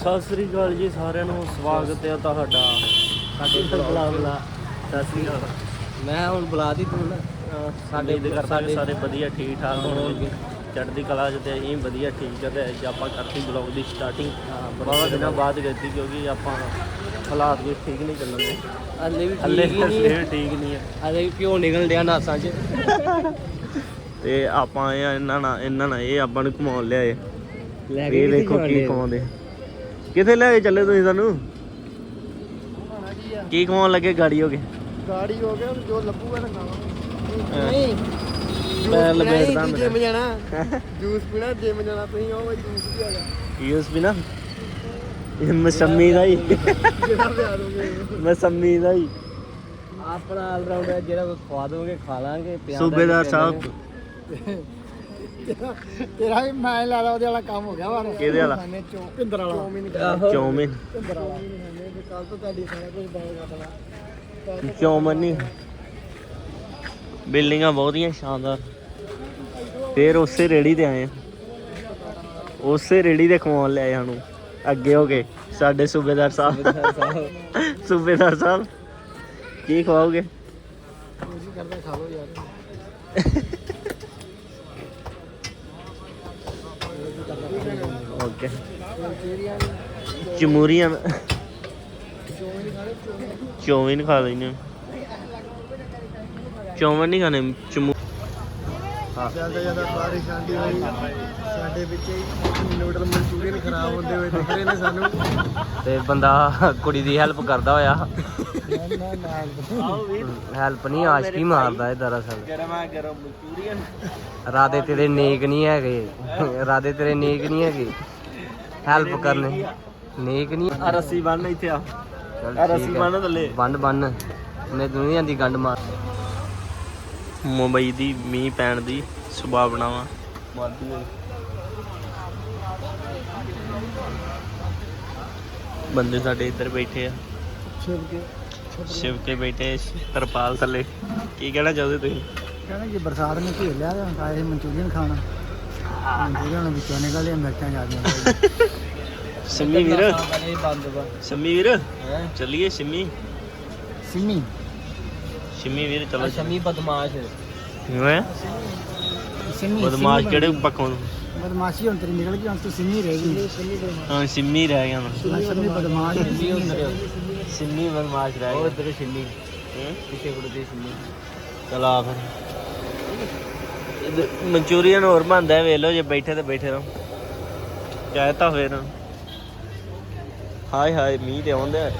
ਸਤਿ ਸ੍ਰੀ ਅਕਾਲ ਜੀ ਸਾਰਿਆਂ ਨੂੰ ਸਵਾਗਤ ਹੈ ਤੁਹਾਡਾ। ਸਾਡੇ ਬੁਲਾ ਬੁਲਾ। ਸਤਿ ਸ੍ਰੀ ਅਕਾਲ। ਮੈਂ ਹੁਣ ਬੁਲਾ ਦੀ ਤੂੰ ਨਾ। ਸਾਡੇ ਸਾਡੇ- ਕਰਦੇ ਸਾਡੇ- ਸਾਰੇ ਵਧੀਆ ਠੀਕ ਠਾਕ ਹੋਣਗੇ ਚੜ੍ਹਦੀ ਕਲਾ ਚ ਤੇ ਅਸੀਂ ਵਧੀਆ ਠੀਕ ਹੈ ਤੇ ਅੱਜ ਆਪਾਂ ਕਰਤੀ ਬਲੌਗ ਦੀ ਸਟਾਰਟਿੰਗ ਬਹੁਤ ਦਿਨਾਂ ਬਾਅਦ ਕੀਤੀ ਕਿਉਂਕਿ ਆਪਾਂ ਹਾਲਾਤ ਵੀ ਠੀਕ ਨਹੀਂ ਚੱਲਣਗੇ ਹਲੇ ਵੀ ਠੀਕ ਨਹੀਂ ਹੱਲੇ ਵੀ ਠੀਕ ਨਹੀਂ ਹੈ। ਹਲੇ ਵੀ ਪਿਓ ਨਿਕਲ ਡਿਆ ਨਾਸਾਂ 'ਚ। ਤੇ ਆਪਾਂ ਇਹਨਾਂ ਨਾਲ ਇਹਨਾਂ ਨਾਲ ਇਹ ਆਪਾਂ ਨੂੰ ਘੁਮਾਉਣ ਲਿਆਏ। ਲੈ ਇਹ ਵੇਖੋ ਕੀ ਕਮਾਉਂਦੇ ਕਿੱਥੇ ਲੈ ਕੇ ਚੱਲੇ ਤੁਸੀਂ ਸਾਨੂੰ? ਕੀ ਕਮਾਉਣ ਲੱਗੇ? ਗਾੜੀ ਹੋ ਕੇ ਗਾੜੀ ਹੋ ਗਿਆ ਜੋ ਲੱਭੂਗਾ ਨਾ ਖਾਵਾਂਗੇ। ਨਹੀਂ ਮੈਂ ਲਪੇਟਦਾ ਜਿਮ ਮੇਰਾ ਜਾਣਾ। ਜੂਸ ਪੀਣਾ ਜਿਮ ਜਾਣਾ ਤੁਸੀਂ ਉਹ ਜੂਸ ਵੀ ਆ ਜਾ ਯੂਸ ਵੀ ਨਾ ਇਹ ਮਸੰਮੀ ਦਾ ਹੀ। ਮਸੰਮੀ ਦਾ ਹੀ। ਆਪਣਾ ਆਲ ਰਾਉਂਡਰ ਜਿਹੜਾ ਕੋਈ ਖਵਾ ਦੋਗੇ ਖਾ ਲਾਂਗੇ ਪਿਆ ਸੂਬੇਦਾਰ ਸਾਹਿਬ। ਤੇਰਾ ਵੀ ਮੈਂ ਲਾ ਲਾ ਉਹਦੇ ਵਾਲਾ ਕੰਮ ਹੋ ਗਿਆ ਵਾ ਕਿਹਦੇ ਵਾਲਾ? ਪਿੰਦਰ ਵਾਲਾ। ਚੌਮਿਨ ਵਾਲਾ। ਕੱਲ ਤੋਂ ਤੁਹਾਡੀ ਸਾਰਾ ਕੁਝ ਬਾਹਰ ਕੱਢਣਾ ਚੌਮਨ ਨਹੀਂ ਬਿਲਡਿੰਗਾਂ ਬਹੁਤੀਆਂ ਸ਼ਾਨਦਾਰ। ਫੇਰ ਉਸੇ ਰੇੜੀ ਤੇ ਆਏ ਆ। ਉਸੇ ਰੇੜੀ ਤੇ ਖਵਾਉਣ ਲਿਆਏ ਸਾਨੂੰ। ਅੱਗੇ ਹੋ ਕੇ ਸਾਡੇ ਸੂਬੇਦਾਰ ਸਾਹਿਬ। ਸੂਬੇਦਾਰ ਸਾਹਿਬ ਕੀ ਖਵਾਓਗੇ? ਕੋਸ਼ਿਸ਼ ਕਰਦਾ ਖਾ ਲਓ ਯਾਰ। ਚਮੂਰੀਆਂ ਚੌਮਿਨ ਖਾ ਲੈਣੇ ਚੌਮਨ ਨਹੀਂ ਖਾਣੇ ਚਮੂ ਜ਼ਿਆਦਾ ਜ਼ਿਆਦਾ ਬਾਰਿਸ਼ ਆਂਦੀ ਹੋਈ ਸਾਡੇ ਵਿੱਚ ਹੀ ਨੂਡਲ ਮਨਚੂਰੀਅਨ ਖਰਾਬ ਹੁੰਦੇ ਹੋਏ ਦਿਖ ਰਹੇ ਨੇ ਸਾਨੂੰ। ਤੇ ਬੰਦਾ ਕੁੜੀ ਦੀ ਹੈਲਪ ਕਰਦਾ ਹੋਇਆ। ਹੈਲਪ ਨਹੀਂ ਆਸ਼ਕੀ ਮਾਰਦਾ ਇਹ ਦਰਅਸਲ। ਗਰਮਾ ਗਰਮ ਮਨਚੂਰੀਅਨ। ਰਾਦੇ ਤੇਰੇ ਨੇਕ ਨਹੀਂ ਹੈਗੇ। ਰਾਦੇ ਤੇਰੇ ਨੇਕ ਨਹੀਂ ਹੈਗੇ। ਹੈਲਪ ਕਰਨੇ ਨੇਕ ਨਹੀਂ ਆ। ਰੱਸੀ ਬੰਨ ਇੱਥੇ ਆ। ਚੱਲ ਆ ਰੱਸੀ। ਬੰਨ ਥੱਲੇ। ਬੰਨ ਬੰਨ। ਮੈਂ ਦੁਨੀਆ ਦੀ ਗੰਡ ਮਾਰ। ਮੁੰਬਈ ਦੀ ਮੀਂਹ ਪੈਣ ਦੀ ਸੁਭਾਵਨਾ ਵਾ। ਬੰਦੇ ਸਾਡੇ ਇੱਧਰ ਬੈਠੇ ਆ। ਸ਼ਿਵ ਕੇ ਬੈਠੇ ਤਰਪਾਲ ਥੱਲੇ। ਕੀ ਕਹਿਣਾ ਚਾਹੁੰਦੇ ਤੁਸੀਂ? ਕਹਿੰਦਾ ਜੇ ਬਰਸਾਤ ਨੇ ਘੇਰ ਲਿਆ ਤਾਂ ਆਏ ਮਨਚੂਰੀਅਨ ਖਾਣਾ। ਮਨਚੂਰੀਅਨ ਵਿੱਚੋਂ ਨਿਕਲ ਲਿਆ ਮਿਰਚਾਂ ਜਾਂਦੀਆਂ ਸਿੰਮੀ ਵੀਰ। ਬੰਦ ਵਾ ਸਿੰਮੀ ਵੀਰ। ਚੱਲੀਏ ਸਿੰਮੀ। ਸਿੰਮੀ। ਸਿੰਮੀ ਵੀਰ ਚਲੋ ਸ਼ਮੀ ਬਦਮਾਸ਼। ਹੈ? ਸਿੰਮੀ ਬਦਮਾਸ਼ ਕਿਹੜੇ ਪੱਖੋਂ? ਬਦਮਾਸ਼ੀ ਹੁਣ ਤੇਰੀ ਨਿਕਲ ਗਈ ਹੁਣ ਤੂੰ ਸਿੰਮੀ ਰਹਿ ਗਈ। ਹਾਂ ਸਿੰਮੀ ਰਹਿ ਗਿਆ ਹੁਣ। ਸਿੰਮੀ ਬਦਮਾਸ਼ ਸਿੰਮੀ ਹੁੰਦੇ ਸਿੰਮੀ ਬਦਮਾਸ਼ ਰਹਿ ਉਹ ਗਿਆ। ਇਧਰ ਸਿੰਮੀ। ਹੂੰ? ਪਿੱਛੇ ਕੁੜੀ ਦੀ ਸਿੰਮੀ। ਚਲ ਫਿਰ। ਮਨਚੂਰੀਅਨ ਹੋਰ ਬਣਦਾ ਵੇਖ ਲਓ ਜੇ ਬੈਠੇ ਤੇ ਬੈਠੇ ਰਹੋ। ਕਹਿਤਾ ਫਿਰ ਹਾਏ ਹਾਏ ਮੀਂਹ ਤੇ ਆਉਂਦਾ ਹੈ।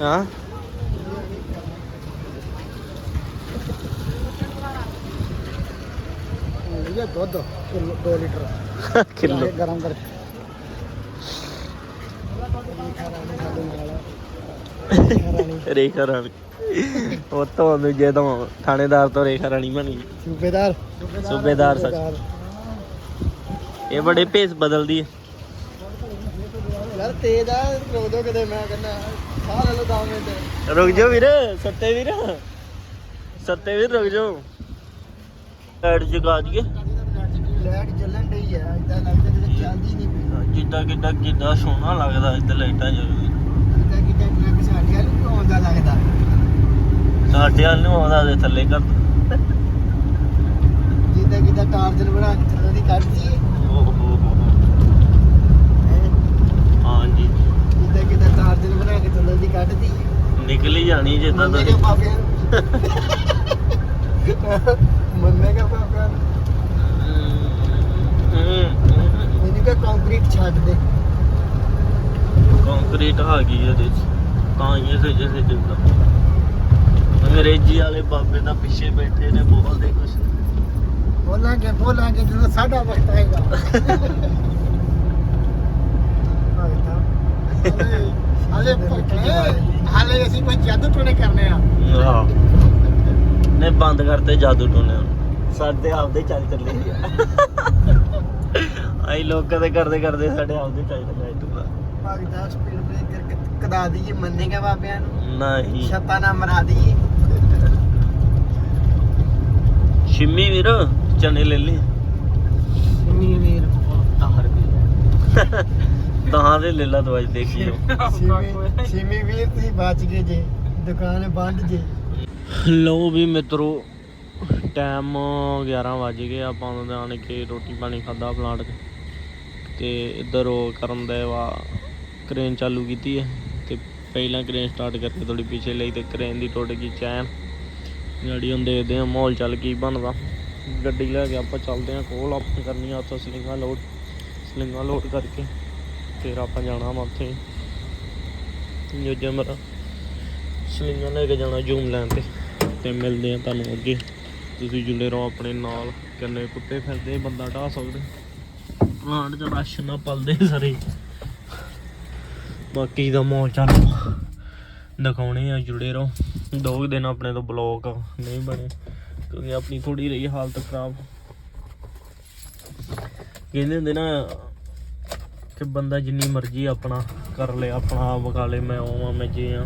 ਹਾਂ? ਇਹ ਦੁੱਧ 2 ਲੀਟਰ। ਕਿਲੋ। ਗਰਮ ਕਰਕੇ। ਰੇਖਾ ਰਾਣੀ। ਉਹ ਤੋਂ ਦੂਜੇ ਤੋਂ ਥਾਣੇਦਾਰ ਤੋਂ ਰੇਖਾ ਰਾਣੀ ਬਣ। ਸੂਬੇਦਾਰ। ਸੂਬੇਦਾਰ ਸੱਚ। ਇਹ ਬੜੇ ਭੇਸ ਬਦਲਦੀ ਹੈ। ਯਾਰ ਤੇਜ਼ ਆ ਰੋਕ ਦੋ ਕਿਤੇ ਮੈਂ ਕਹਿੰਦਾ ਸਾਹ ਲੈ ਲਓ 10 ਮਿੰਟ। ਰੁਕ ਜਾਓ ਵੀਰ ਸੱਤੇ ਵੀਰ। ਸੱਤੇ ਵੀਰ ਰੁਕ ਜਾਓ। ਐਡ ਜਗਾ ਦਈਏ। ਲਾਈਟ ਚੱਲਣ ਡਈ ਆ ਇਦਾਂ ਲੱਗਦਾ ਜਿਵੇਂ ਚੱਲਦੀ ਨਹੀਂ ਪਈ। ਜਿੱਦਾਂ ਕਿੱਦਾਂ ਕਿੱਦਾਂ ਸੋਹਣਾ ਲੱਗਦਾ ਇੱਧਰ ਲਾਈਟਾਂ ਜਗਦੀ ਇਦਾਂ ਕਿਦਾਂ ਟਰੱਕ ਸਾਡੇ ਆਉਂਦਾ ਲੱਗਦਾ। ਸਾਡੇ ਵੱਲ ਨੂੰ ਆਉਂਦਾ ਦੇ ਥੱਲੇ ਕਰ ਜਿੱਦਾਂ ਕਿਦਾਂ ਟਾਰਜਨ ਬਣਾ ਕੇ ਥੱਲੇ ਦੀ ਕੱਢਦੀ। ਹਾਂਜੀ। ਜਿੱਦਾਂ ਕਿਦਾਂ ਟਾਰਜਨ ਬਣਾ ਕੇ ਥੱਲੇ ਦੀ ਕੱਢਦੀ ਨਿਕਲ ਹੀ ਜਾਣੀ ਜਿੱਦਾਂ ਮੰਨੇ ਤੁਸੀਂ। ਕਾ ਪਾਪਿਆਂ ਮੰਨੇ ਕਾ ਪਾਪਿਆਂ ਮੈਨੂੰ ਕਾ ਕੰਕਰੀਟ ਛੱਡ ਦੇ। ਕੰਕਰੀਟ ਆ ਗਈ ਇਹਦੇ ਚ। ਤਾਂ ਇਹ ਸਜੇ ਸਜੇ ਦਾ ਅੰਗਰੇਜ਼ੀ ਵਾਲੇ ਬਾਬੇ ਦਾ ਪਿੱਛੇ ਬੈਠੇ ਨੇ ਬੋਲਦੇ ਕੁਛ ਬੋਲਾਂਗੇ ਬੋਲਾਂਗੇ ਜਦੋਂ ਸਾਡਾ ਵਕਤ ਆਏਗਾ। ਹਾਲੇ ਹਾਲੇ ਅਸੀਂ ਕੋਈ ਜਾਦੂ ਟੋਣੇ ਕਰਨੇ ਆ। ਆਹ ਨੇ ਬੰਦ ਕਰਤੇ ਜਾਦੂ ਟੋਨੇ ਹੁਣ। ਸਾਡੇ ਆਪਦੇ ਚੱਲ ਚੱਲੇ ਆਈ ਲੋਕਾਂ ਦੇ ਕਰਦੇ ਕਰਦੇ ਸਾਡੇ ਆਪਦੇ ਚੱਲ ਚੱਲੇ ਟੂਆ ਭਗਦਾ ਸਪੀਡ ਬ੍ਰੇਕਰ ਕਦਾ ਦਈਏ ਮੰਨੇਗਾ ਬਾਬਿਆਂ ਨੂੰ? ਨਹੀਂ। ਛੱਤਾ ਨਾ ਮਰਾ ਦਈਏ ਸ਼ਿੰਮੀ ਵੀਰ ਚਨੇ ਲੈ ਲਈ ਤਾਂ ਦੇ ਲੈ ਲਾ ਦਵਾਈ ਦੇਖੀ ਸਿਮੀ ਸਿਮੀ ਵੀਰ ਤੁਸੀਂ ਬਚ ਗਏ ਜੇ। ਦੁਕਾਨ ਬੰਦ ਜੇ। ਲੋ ਵੀ ਮਿੱਤਰੋ ਟਾਈਮ 11 ਵਜ ਗਏ ਆਪਾਂ ਉਹਨਾਂ ਦੇ ਆਣ ਕੇ ਰੋਟੀ ਪਾਣੀ ਖਾਦਾ ਪਲਾਂਟ ਤੇ। ਇੱਧਰ ਉਹ ਕਰਨ ਦੇ ਵਾ ਕ੍ਰੇਨ ਚਾਲੂ ਕੀਤੀ ਹੈ। ਪਹਿਲਾਂ ਕ੍ਰੇਨ ਸਟਾਰਟ ਕਰਕੇ ਥੋੜੀ ਪਿੱਛੇ ਲਈ ਤੇ ਕ੍ਰੇਨ ਦੀ ਟੁੱਟ ਗਈ ਚੈਨ। ਗਾੜੀ ਹੁਣ ਦੇਖਦੇ ਆ ਮਾਹੌਲ ਚੱਲ ਕੀ ਬਣਦਾ। ਗੱਡੀ ਲੈ ਕੇ ਆਪਾਂ ਚੱਲਦੇ ਆ ਕੋਲ, ਆਪਾਂ ਕਰਨੀ ਆ ਉੱਥੋਂ ਸਲਿੰਗਾਂ ਲੋਡ ਸਲਿੰਗਾਂ ਲੋਡ ਕਰਕੇ ਫਿਰ ਆਪਾਂ ਜਾਣਾ ਵਾ ਉੱਥੇ। ਜੋ ਜਮਰਾ ਸਲਿੰਗਾਂ ਲੈ ਕੇ ਜਾਣਾ ਜੂਮ ਲੈਣ ਤੇ ਤੇ ਮਿਲਦੇ ਆ ਤੁਹਾਨੂੰ ਅੱਗੇ। ਤੁਸੀਂ ਜੁੜੇ ਰਹੋ ਆਪਣੇ ਨਾਲ, ਕਿੰਨੇ ਕੁੱਤੇ ਫਿਰਦੇ, ਬੰਦਾ ਢਾ ਸਕਦੇ। ਪਲਾਂਟ ਚ ਰਸ਼ ਨਾ ਪਲਦੇ ਸਾਰੇ। ਬਾਕੀ ਦਾ ਮਾਹੌਲ ਚੱਲ ਦਿਖਾਉਣੇ ਆ ਜੁੜੇ ਰਹੋ। ਦੋ ਕੁ ਦਿਨ ਆਪਣੇ ਤੋਂ ਬਲੌਕ ਨਹੀਂ ਬਣੇ, ਕਿਉਂਕਿ ਆਪਣੀ ਥੋੜੀ ਰਹੀ ਹਾਲਤ ਖਰਾਬ। ਕਹਿੰਦੇ ਹੁੰਦੇ ਨਾ ਕਿ ਬੰਦਾ ਜਿੰਨੀ ਮਰਜ਼ੀ ਆਪਣਾ ਕਰ ਲੇ, ਆਪਣਾ ਆਪ ਵਿਖਾ ਲੇ, ਮੈਂ ਉਹ ਆ ਮੈਂ ਜੇ ਆ,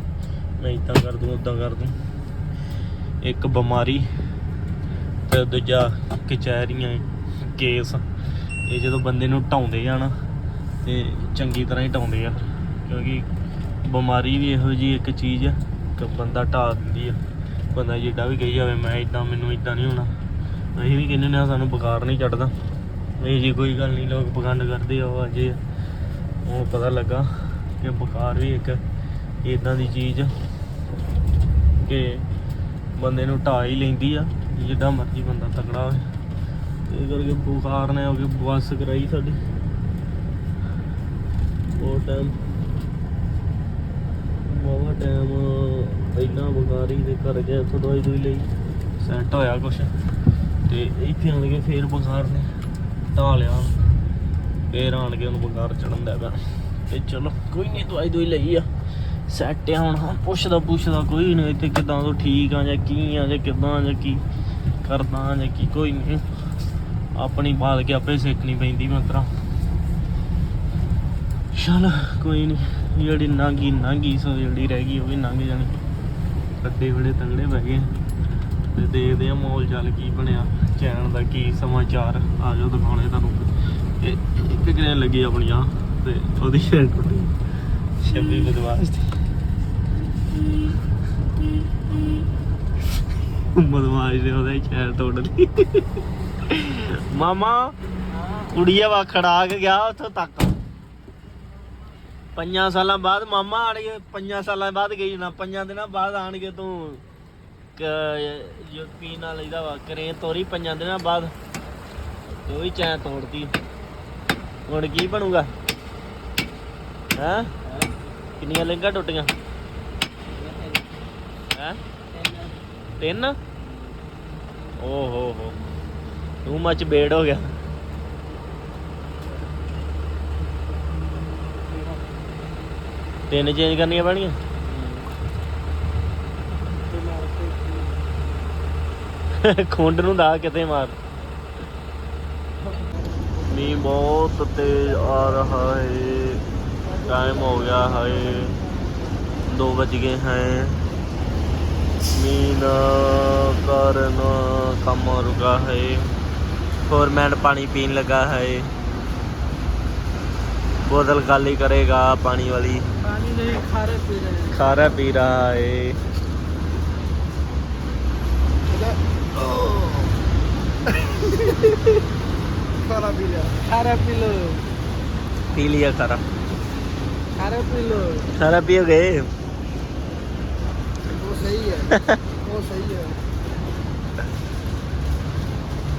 ਮੈਂ ਇਦਾਂ ਕਰ ਦੂੰ ਉਦਾਂ ਕਰ ਦੂੰ। ਇੱਕ ਬਿਮਾਰੀ ਤੇ ਦੂਜਾ ਕਚਹਿਰੀਆਂ, ਕੇਸ। ਇਹ ਜਦੋਂ ਬੰਦੇ ਨੂੰ ਢਾਉਂਦੇ ਆ ਨਾ, ਤੇ ਚੰਗੀ ਤਰ੍ਹਾਂ ਹੀ ਢਾਉਂਦੇ ਆ। ਕਿਉਂਕਿ ਬਿਮਾਰੀ ਵੀ ਇਹੋ ਜੀ ਇੱਕ ਚੀਜ਼ ਆ, ਕਿ ਬੰਦਾ ਢਾਹ ਦਿੰਦੀ ਆ। ਬੰਦਾ ਜਿੱਡਾ ਵੀ ਕਹੀ ਜਾਵੇ, ਮੈਂ ਇਦਾਂ ਮੈਨੂੰ ਇਦਾਂ ਨਹੀਂ ਹੋਣਾ। ਅਸੀਂ ਵੀ ਕਹਿੰਦੇ ਨੇ ਸਾਨੂੰ ਬੁਖਾਰ ਨਹੀਂ ਚੜਦਾ ਇਹ ਜੀ ਕੋਈ ਗੱਲ ਨਹੀਂ, ਲੋਕ ਪਖੰਡ ਕਰਦੇ ਆ, ਉਹ ਅਜੇ ਉਹ ਪਤਾ ਲੱਗਾ ਕਿ ਬੁਖਾਰ ਵੀ ਇੱਕ ਇਦਾਂ ਦੀ ਚੀਜ਼ ਆ, ਕਿ ਬੰਦੇ ਨੂੰ ਢਾਹ ਹੀ ਲੈਂਦੀ ਆ ਜਿੱਦਾਂ ਮਰਜ਼ੀ ਬੰਦਾ ਤਕੜਾ ਹੋਵੇ। ਇਹ ਕਰਕੇ ਬੁਖਾਰ ਨੇ ਹੋ ਕੇ ਬਸ ਕਰਾਈ ਸਾਡੀ। ਉਹ ਟਾਈਮ ਬਹੁਤ ਟਾਈਮ ਪਹਿਲਾਂ ਬੁਖਾਰੀ ਦੇ ਕਰ ਗਿਆ ਇੱਥੋਂ ਦਵਾਈ ਦੂਈ ਲਈ। ਸੈੱਟ ਹੋਇਆ ਕੁਛ। ਤੇ ਇੱਥੇ ਆਣ ਕੇ ਫੇਰ ਬੁਖਾਰ ਨੇ ਢਾ ਲਿਆ। ਫੇਰ ਆਣ ਕੇ ਉਹਨੂੰ ਬੁਖਾਰ ਚੜਨ ਦਾ ਪਿਆ ਤੇ ਚਲੋ ਕੋਈ ਨਹੀਂ ਦਵਾਈ ਦੂਈ ਲਈ ਆ। ਸੈੱਟ ਆ ਹੁਣ ਹਾਂ ਪੁੱਛਦਾ ਪੁੱਛਦਾ ਕੋਈ ਨਹੀਂ ਇੱਥੇ ਕਿਦਾਂ ਤੋਂ ਠੀਕ ਆ ਜਾਂ ਕੀ ਆ ਜਾਂ ਕਿਦਾਂ ਜਾਂ ਕੀ ਕਰਦਾ ਜਾਂ ਕੀ ਕੋਈ ਨਹੀਂ ਆਪਣੀ ਬਾਤ ਕੇ ਆਪੇ ਸਿੱਖਣੀ ਪੈਂਦੀ ਮਾਤਰਾ। ਚਲ ਕੋਈ ਨਹੀਂ ਜਿਹੜੀ ਨਾਂਗੀ ਨਾਂਗੀ ਸੋ ਜਿਹੜੀ ਰਹਿ ਗਈ, ਉਹ ਵੀ ਲੰਘ ਜਾਣੀ। ਕੱਡੇ ਬੜੇ ਤਗੜੇ ਬਹਿ ਗਏ। ਤੇ ਦੇਖਦੇ ਆ ਮਾਹੌਲ ਚੱਲ ਕੀ ਬਣਿਆ। ਚੈਨ ਦਾ ਕੀ ਸਮਾਚਾਰ ਆ ਜਾਓ ਦਿਖਾਉਣੇ ਤੁਹਾਨੂੰ। ਇਹ ਇੱਕ ਗ੍ਰੈਨ ਲੱਗੀ ਆਪਣੀ ਆ, ਤੇ ਉਹਦੀ ਚੈਨ ਟੁੱਟੀ। ਛੱਬੀ ਬਦਮਾਸ਼ ਦੀ ਬਦਮਾਸ਼ ਨੇ ਉਹਦਾ ਚੈਨ ਤੋੜ ਲਈ। ਮਾਮਾ, ਕੁੜੀਆ ਵਾ ਖੜਾ ਕੇ ਗਿਆ ਉੱਥੋਂ ਤੱਕ। ਪੰਜਾਂ ਸਾਲਾਂ ਬਾਅਦ ਮਾਮਾ ਆਣਗੇ ਪੰਜਾਂ ਸਾਲਾਂ ਬਾਅਦ ਗਈ ਨਾ ਪੰਜਾਂ ਦਿਨਾਂ ਬਾਅਦ ਆਣਗੇ ਤੂੰ ਜੋ ਪੀਣ ਨਾਲ ਇਹਦਾ ਵਾ ਕਰੇ ਤੋਰੀ ਪੰਜਾਂ ਦਿਨਾਂ ਬਾਅਦ। ਤੇ ਉਹ ਚੈਨ ਤੋੜਤੀ ਹੁਣ ਕੀ ਬਣੂਗਾ? ਹੈਂ? ਕਿੰਨੀਆਂ ਲਿੰਗਾਂ ਟੁੱਟੀਆਂ? ਹੈਂ? ਤਿੰਨ? ਓ ਹੋ ਹੋ, ਤੂੰ ਮੱਚ ਬੇੜ ਹੋ ਗਿਆ। ਤਿੰਨ ਚੇਂਜ ਕਰਨੀਆਂ ਪੈਣੀਆਂ ਖੁੰਡ ਨੂੰ ਦਾ ਕਿਤੇ ਮਾਰ। ਮੀ ਬਹੁਤ ਤੇਜ਼ ਆ ਰਹਾ ਹੈ ਟਾਈਮ ਹੋ ਗਿਆ ਹੈ 2 ਵਜ ਗਏ ਹੈ ਮੀਨ ਕਰਨ ਕੰਮ ਰੁਕਾ ਹੈ। ਫੋਰਮੈਨ ਪਾਣੀ ਪੀਣ ਲੱਗਾ ਹੈ। ਬੋਤਲ ਖਾਲੀ ਕਰੇਗਾ ਪਾਣੀ ਵਾਲੀ। पानी नहीं खारे पी रहे हैं। खारा पी रहा है। खारा पी लिया। खारा पी लो। पी लिया खारा। खारा पी लो। खारा पियो गए? वो सही है। वो सही है।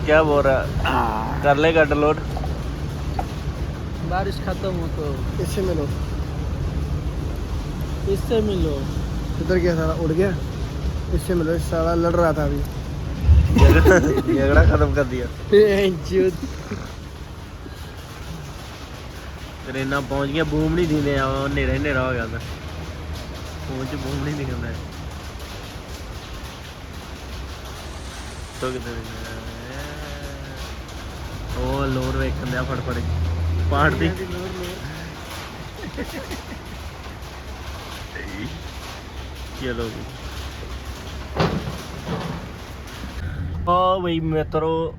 क्या बोल रहा? है कर लेगा डाउनलोड बारिश खत्म हो तो। इससे मिलो इससे मिलो किधर गया सारा उड़ गया इससे मिलो सारा लड़ रहा था अभी झगड़ा झगड़ा खत्म कर दिया ਟ੍ਰੇਨਾਂ ਪਹੁੰਚ ਗਿਆ ਬੂਮ ਨਹੀਂ ਦਿੰਦੇ ਆ ਹਨੇਰਾ ਹਨੇਰਾ ਹੋ ਗਿਆ ਤਾਂ ਪਹੁੰਚ ਬੂਮ ਨਹੀਂ ਦਿਖਦਾ ਤੋ ਕਿਤੇ ਉਹ ਲੋਰ ਵੇਖਣ ਦਿਆ ਫੜ ਫੜ ਪਹਾੜ ਦੀ ਚਲੋ ਜੀ। ਆ ਬਈ ਮਿੱਤਰੋ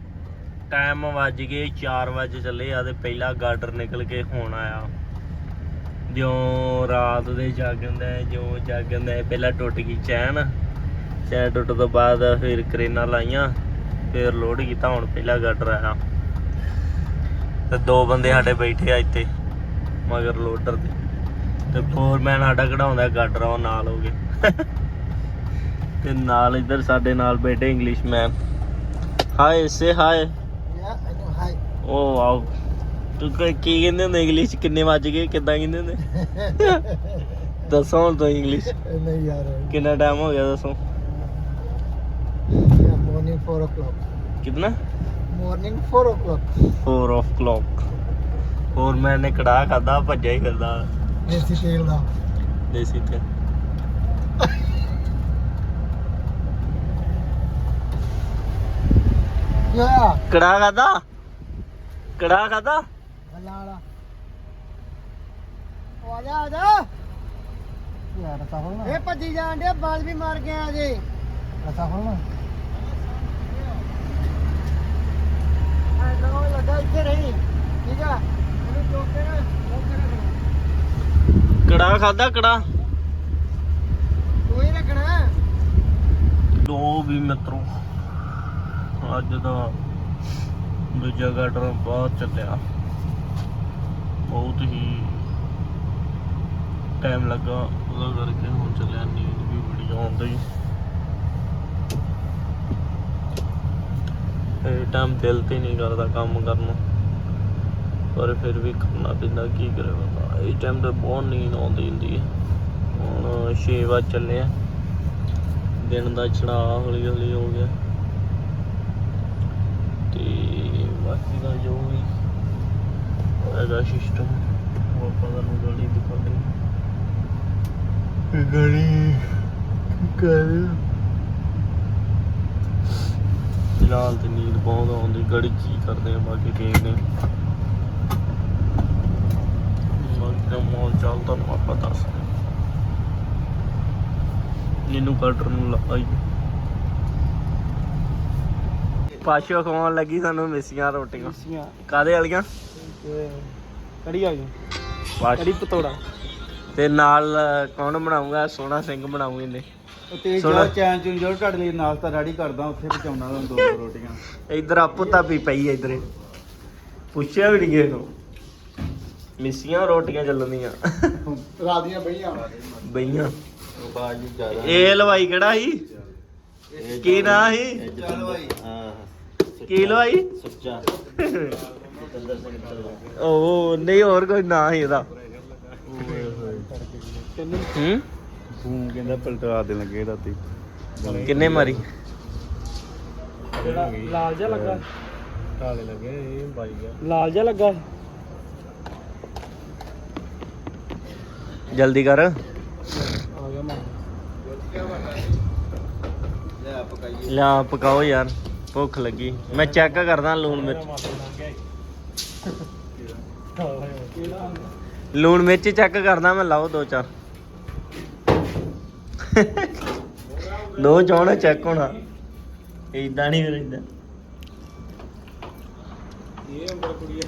ਟਾਈਮ ਵੱਜ ਗਏ 4 ਵਜੇ ਚੱਲੇ ਆ ਤੇ ਪਹਿਲਾ ਗਾਰਡਰ ਨਿਕਲ ਕੇ ਹੁਣ ਆਇਆ। ਜਿਉਂ ਰਾਤ ਦੇ ਜਾਗਦਾ ਹੈ, ਜਿਉਂ ਜਾਗਦਾ ਹੈ, ਪਹਿਲਾਂ ਟੁੱਟ ਗਈ ਚੈਨ ਚੈਨ ਟੁੱਟ ਤੋਂ ਬਾਅਦ ਫਿਰ ਕਰੇਨਾਂ ਲਾਈਆਂ ਫਿਰ ਲੋਡ ਕੀਤਾ ਹੁਣ ਪਹਿਲਾ ਗਾਰਡਰ ਆਇਆ। ਤੇ ਦੋ ਬੰਦੇ ਸਾਡੇ ਬੈਠੇ ਆ ਇੱਥੇ ਮਗਰ ਲੋਡਰ ਤੇ। ਤੇ ਫੋਰਮੈਨ ਸਾਡਾ ਕਢਾਉਂਦਾ ਗਾਰਡਰ ਉਹ ਨਾਲ ਹੋ ਗਏ। ਤੇ ਨਾਲ ਇੱਧਰ ਸਾਡੇ ਨਾਲ ਬੈਠੇ ਇੰਗਲਿਸ਼ਮੈਨ ਹਾਏ ਸੇ ਹਾਏ ਯਾ ਹਾਈ ਓ ਵਾਓ ਤੂੰ ਕ- ਕਹਿੰਦੇ ਹੁੰਦੇ ਇੰਗਲਿਸ਼ ਕਿੰਨੇ ਵੱਜ ਗਏ? ਕਿੱਦਾਂ ਕਹਿੰਦੇ ਹੁੰਦੇ? ਦੱਸੋ ਹੁਣ ਤੋਂ ਇੰਗਲਿਸ਼ ਨਹੀਂ ਯਾਰ। ਕਿੰਨਾ ਟਾਈਮ ਹੋ ਗਿਆ ਦੱਸੋ? ਮਾਰਨਿੰਗ 4 o'clock ਕਿੰਨਾ ਮਾਰਨਿੰਗ 4 o'clock 4 ਆਫ ਕਲੌਕ ਹੋਰ ਮੈਂ ਨੇ ਕੜਾ ਖਾਦਾ ਭੱਜਿਆ ਹੀ ਫਿਰਦਾ। ਦੇਸੀ ਤੇਲ ਦਾ। ਦੇਸੀ ਤੇ ਯਾ ਕੜਾ ਖਾਦਾ ਕੜਾ ਖਾਦਾ ਅੱਲਾ ਵਾਲਾ। ਉਹ ਆ ਜਾ ਆ ਜਾ। ਯਾਰ ਰਸਾ ਹੋਣਾ ਇਹ ਭੱਜੀ ਜਾਣ ਡਿਆ ਬਾਲ ਵੀ ਮਾਰ ਕੇ ਆ ਜੇ ਰਸਾ ਹੋਣਾ ਆ ਲੋ ਲੱਗਾ ਇੱਥੇ ਰਹੀ। ਠੀਕ ਆ? ਇਹਨੂੰ ਚੋਕੇ ਨਾ ਚੋਕੇ ਰੱਖਣਾ ਕੜਾ ਖਾਦਾ ਕੜਾ ਤੂੰ ਹੀ ਰੱਖਣਾ ਦੋ ਵੀ ਮਿੱਤਰੋ, ਅੱਜ ਦਾ ਦੂਜਾ ਗਾਡਰ ਬਹੁਤ ਚੱਲਿਆ ਬਹੁਤ ਹੀ ਟਾਈਮ ਲੱਗਾ, ਉਹਦਾ ਕਰਕੇ ਹੁਣ ਚੱਲਿਆ ਨੀਂਦ ਵੀ ਬੜੀ ਆਉਂਦੀ ਇਹ ਟਾਈਮ ਦਿਲ ਤੇ ਨਹੀਂ ਕਰਦਾ ਕੰਮ ਕਰਨ ਨੂੰ। ਪਰ ਫਿਰ ਵੀ ਕਰਨਾ ਪੈਂਦਾ, ਕੀ ਕਰੇ ਬੰਦਾ। ਇਹ ਟਾਈਮ ਤੇ ਬਹੁਤ ਨੀਂਦ ਆਉਂਦੀ ਹੁੰਦੀ ਹੈ। ਹੁਣ 6 ਵਜੇ ਚੱਲੇ ਆ। ਦਿਨ ਦਾ ਚੜਾਅ ਹੌਲੀ ਹੌਲੀ ਹੋ ਗਿਆ। ਤੇ ਬਾਕੀ ਦਾ ਜੋ ਵੀ ਹੈਗਾ ਸਿਸਟਮ ਉਹ ਆਪਾਂ ਤੁਹਾਨੂੰ ਗਲੀ ਦਿਖਾਉਂਦੇ ਇਹ ਗਲੀ ਕਰ ਫਿਲਹਾਲ ਤੇ ਨੀਂਦ ਬਹੁਤ ਆਉਂਦੀ ਗੜੀ ਕੀ ਕਰਦੇ ਆ ਬਾਕੀ ਦੇਖਦੇ ਆ ਬਾਕੀ ਦਾ ਮਾਹੌਲ ਚੱਲ ਤੁਹਾਨੂੰ ਆਪਾਂ ਦੱਸ ਇਹਨੂੰ ਕਟਰ ਨੂੰ ਲਾਈ ਪਾਸ਼ੋ ਖਵਾਉਣ ਲੱਗੀ ਸਾਨੂੰ ਮਿਸੀਆਂ ਰੋਟੀਆਂ। ਮਿਸੀਆਂ। ਕਾਦੇ ਵਾਲੀਆਂ? ਕੜੀ ਪਾਸ਼ ਕੜੀ ਪਤੋੜਾ। ਤੇ ਨਾਲ ਕੌਣ ਬਣਾਉਂਗਾ ਸੋਹਣਾ ਸਿੰਘ ਬਣਾਉਂ ਇਹਨੇ। ਤੇ ਚੈਨ ਚੁੰਨ ਜੋ ਤੁਹਾਡੇ ਲਈ ਨਾਸ਼ਤਾ ਰੈਡੀ ਕਰਦਾ ਉੱਥੇ ਪਹੁੰਚਾਉਣਾ ਤੁਹਾਨੂੰ ਦੋ ਦੋ ਰੋਟੀਆਂ। ਇਧਰ ਆਪੋ ਤਾਪੀ ਪਈ ਐ ਇਧਰੇ। ਪੁੱਛਿਆ ਵੀ ਨਹੀਂ ਕਿਸੇ ਨੂੰ। ਮਿਸੀਆਂ ਰੋਟੀਆਂ ਚੱਲਣੀਆਂ। ਰਾਦੀਆਂ ਬਈਆਂ। ਬਈਆਂ। ਜ਼ਿਆਦਾ ਇਹ ਲਵਾਈ ਕਿਹੜਾ ਸੀ? ਕੀ ਨਾਂ ਸੀ? ਚੱਲ ਭਾਈ ਹਾਂ ਕੀ ਲਵਾਈ ਸੁੱਚਾ। ਉਹ ਨਹੀਂ ਹੋਰ ਕੋਈ ਨਾਂ ਸੀ ਇਹਦਾ ਹੂੰ? ਤੂੰ ਕਹਿੰਦਾ ਪਲਟਾ ਦੇਣ ਲੱਗੇ ਰਾਤੀ ਕਿੰਨੇ ਮਾਰੀ? ਲਾਲ ਜਿਹਾ ਲੱਗਾ। ਕਾਲੇ ਲੱਗੇ ਇਹ ਬਾਈ ਗਿਆ ਲਾਲ ਜਿਹਾ ਲੱਗਾ। ਜਲਦੀ ਕਰ। ਆ ਗਿਆ ਮਾਂ ਲਿਆ ਪਕਾਓ ਯਾਰ, ਭੁੱਖ ਲੱਗੀ। ਮੈਂ ਚੈੱਕ ਕਰਦਾ ਲੂਣ ਮਿਰਚ। ਲੂਣ ਮਿਰਚ ਚੈੱਕ ਕਰਦਾ, ਮੈਂ ਲਾਓ ਦੋ ਚਾਰ। ਦੋ ਚਾਹਣਾ ਚੈੱਕ ਹੋਣਾ। ਇਦਾਂ ਨਹੀਂ ਫਿਰ ਇਦਾਂ ਇਹ ਅੰਬਰ ਕੁੜੀ